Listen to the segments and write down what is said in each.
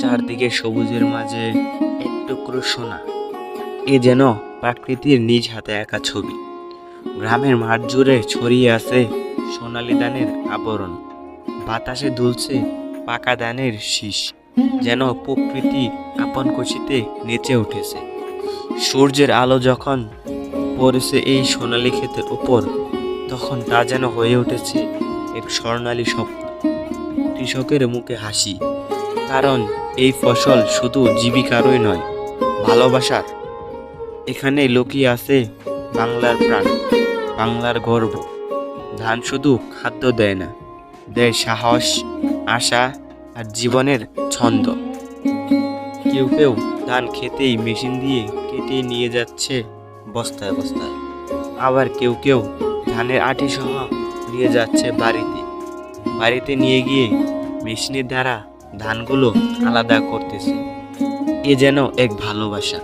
চারদিকে সবুজের মাঝে এক টুকরো সোনা। এ যেন প্রকৃতির নিজ হাতে একা ছবি। গ্রামের মাঠ জুড়ে ছড়িয়ে আছে সোনালি দানের আবরণ। বাতাসে দুলছে পাকা দানের শীষ, যেন প্রকৃতি আপন কুশিতে নেচে উঠেছে। সূর্যের আলো যখন পড়েছে এই সোনালি ক্ষেতের উপর, তখন তা যেন হয়ে উঠেছে এক স্বর্ণালী স্বপ্ন। কৃষকের মুখে হাসি। কারণ এই ফসল শুধু জীবিকারই নয়, ভালোবাসার। এখানে লোকই আছে বাংলার প্রাণ, বাংলার গর্ব। ধান শুধু খাদ্য দেয় না, দেয় সাহস, আশা আর জীবনের ছন্দ। কেউ কেউ ধান খেতেই মেশিন দিয়ে কেটে নিয়ে যাচ্ছে বস্তায় বস্তায়। আবার কেউ কেউ ধানের আটি সহ নিয়ে যাচ্ছে বাড়িতে। বাড়িতে নিয়ে গিয়ে মেশিনের দ্বারা ধানগুলো আলাদা করতেছে। এ যেন এক ভালোবাসা।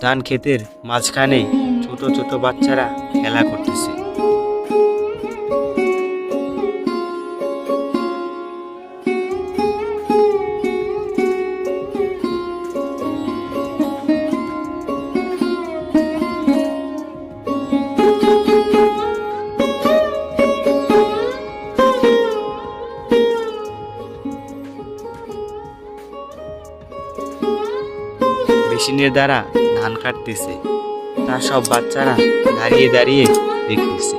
ধান ক্ষেতের মাঝখানে ছোট ছোট বাচ্চারা খেলা করতেছে। মেশিনের দ্বারা ধান কাটতেছে। তা সব বাচ্চারা দাঁড়িয়ে দাঁড়িয়ে দেখতেছে।